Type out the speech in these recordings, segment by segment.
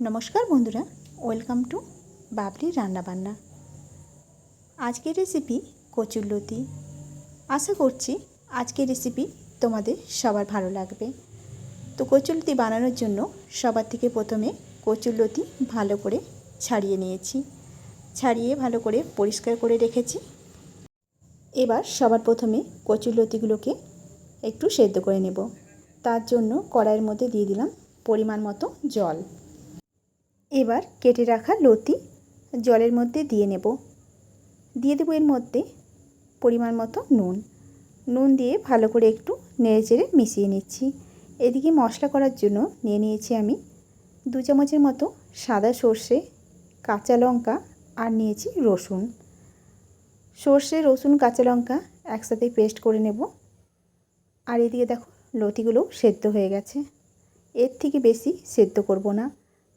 নমস্কার বন্ধুরা, welcome to Babri রান্নাবান্না। আজকের রেসিপি কচুরলতি আশা করছি আজকের রেসিপি তোমাদের সবার ভালো লাগবে। তো কচুরলতি বানানোর জন্য সবার থেকে প্রথমে কচুরলতি ভালো করে ছাড়িয়ে নিয়েছি। ছাড়িয়ে ভালো করে পরিষ্কার করে রেখেছি। এবার সবার প্রথমে কচুরলতিগুলোকে একটু সেদ্ধ করে নেব। তার জন্য কড়াইয়ের মধ্যে দিয়ে দিলাম পরিমাণ মতো জল। এবার কেটে রাখা লতি জলের মধ্যে দিয়ে নেব। দিয়ে দেবো এর মধ্যে পরিমাণ মতো নুন। নুন দিয়ে ভালো করে একটু নেড়েচেড়ে মিশিয়ে নিচ্ছি। এদিকে মশলা করার জন্য নিয়ে নিয়েছি আমি দু চামচের মতো সাদা সর্ষে, কাঁচা লঙ্কা আর নিয়েছি রসুন। সর্ষে, রসুন, কাঁচা লঙ্কা একসাথে পেস্ট করে নেব। আর এদিকে দেখো লতিগুলো সেদ্ধ হয়ে গেছে। এর থেকে বেশি সেদ্ধ করব না।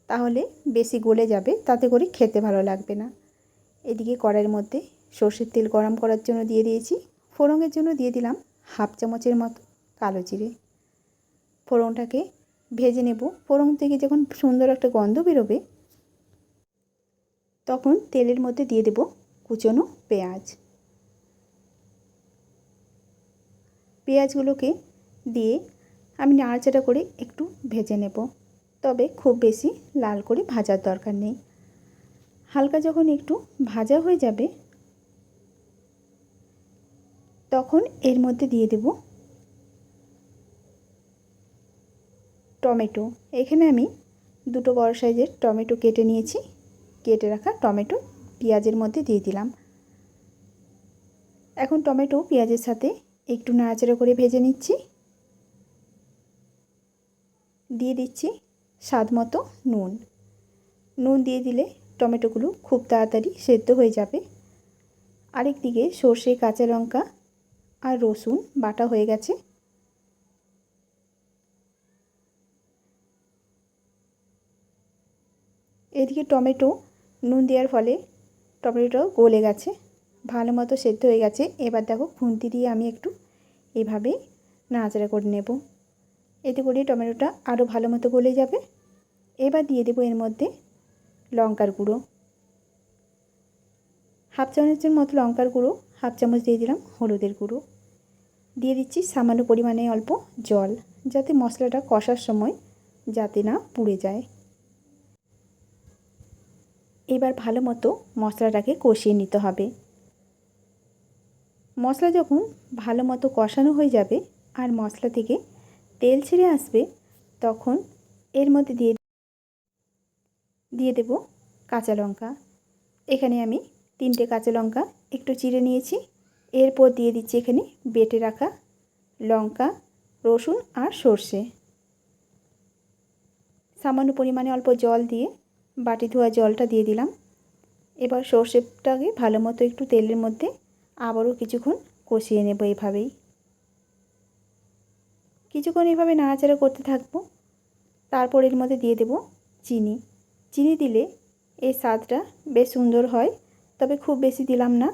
তাহলে বেশি গলে যাবে, তাতে করে খেতে ভালো লাগবে না। এদিকে কড়াইয়ের মধ্যে সর্ষের তেল গরম করার জন্য দিয়ে দিয়েছি। ফোড়নের জন্য দিয়ে দিলাম হাফ চামচের মতো কালো জিরে। ফোড়নটাকে ভেজে নেব। ফোড়ন থেকে যখন সুন্দর একটা গন্ধ বেরোবে, তখন তেলের মধ্যে দিয়ে দেব কুচনো পেঁয়াজ। পেঁয়াজগুলোকে দিয়ে আমি নাড়াচাড়া করে একটু ভেজে নেব। তবে খুব বেশি লাল করে ভাজার দরকার নেই। হালকা যখন একটু ভাজা হয়ে যাবে, তখন এর মধ্যে দিয়ে দেব টমেটো। এখানে আমি দুটো বড় সাইজের টমেটো কেটে নিয়েছি। কেটে রাখা টমেটো পেঁয়াজের মধ্যে দিয়ে দিলাম। এখন টমেটো পেঁয়াজের সাথে একটু নাড়াচাড়া করে ভেজে নিচ্ছি। দিয়ে দিচ্ছি স্বাদ মতো নুন। নুন দিয়ে দিলে টমেটোগুলো খুব তাড়াতাড়ি সেদ্ধ হয়ে যাবে। আরেক দিকে সর্ষে, কাঁচা লঙ্কা আর রসুন বাটা হয়ে গেছে। এদিকে টমেটো নুন দেওয়ার ফলে টমেটোটাও গলে গেছে, ভালো মতো সেদ্ধ হয়ে গেছে। এবার দেখো খুন্তি দিয়ে আমি একটু এভাবেই নাড়াচাড়া করে নেব। এতে করে টমেটোটা আরও ভালো মতো গলে যাবে। এবার দিয়ে দেবো এর মধ্যে লঙ্কার গুঁড়ো। হাফ চামচের মতো লঙ্কার গুঁড়ো, হাফ চামচ দিয়ে দিলাম হলুদের গুঁড়ো। দিয়ে দিচ্ছি সামান্য পরিমাণে অল্প জল, যাতে মশলাটা কষার সময় যাতে না পুড়ে যায়। এবার ভালো মতো মশলাটাকে কষিয়ে নিতে হবে। মশলা যখন ভালো মতো কষানো হয়ে যাবে আর মশলা থেকে তেল ছেড়ে আসবে, তখন এর মধ্যে দিয়ে দিয়ে দেব কাঁচা লঙ্কা। এখানে আমি তিনটে কাঁচা লঙ্কা একটু চিড়ে নিয়েছি। এরপর দিয়ে দিচ্ছি এখানে বেটে রাখা লঙ্কা, রসুন আর সর্ষে। সামান্য পরিমাণে অল্প জল দিয়ে বাটি ধোয়া জলটা দিয়ে দিলাম। এবার সর্ষেটাকে ভালো মতো একটু তেলের মধ্যে আবারও কিছুক্ষণ কষিয়ে নেব এভাবেই। কিছুক্ষণ এভাবে নাড়াচাড়া করতে থাকব। তারপর এর মধ্যে দিয়ে দেব চিনি। চিনি দিলে এই স্বাদটা বেশ সুন্দর হয়। তবে খুব বেশি দিলাম না।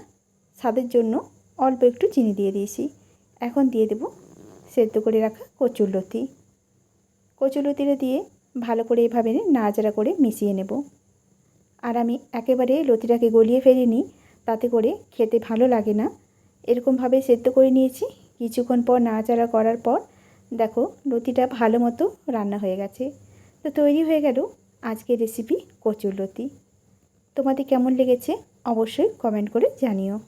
স্বাদের জন্য অল্প একটু চিনি দিয়ে দিয়েছি। এখন দিয়ে দেব সেদ্ধ করে রাখা কচুরলতি কচুরলতিটা দিয়ে ভালো করে এভাবে নাড়াচাড়া করে মিশিয়ে নেব। আর আমি একেবারে লতিটাকে গলিয়ে ফেলিনি, তাতে করে খেতে ভালো লাগে না। এরকমভাবে সেদ্ধ করে নিয়েছি। কিছুক্ষণ পর নাড়াচাড়া করার পর দেখো লতিটা ভালো মতো রান্না হয়ে গেছে। তো তৈরি হয়ে গেল আজকের রেসিপি কচুরলতি। তোমাদের কেমন লেগেছে? অবশ্যই কমেন্ট করে জানিও।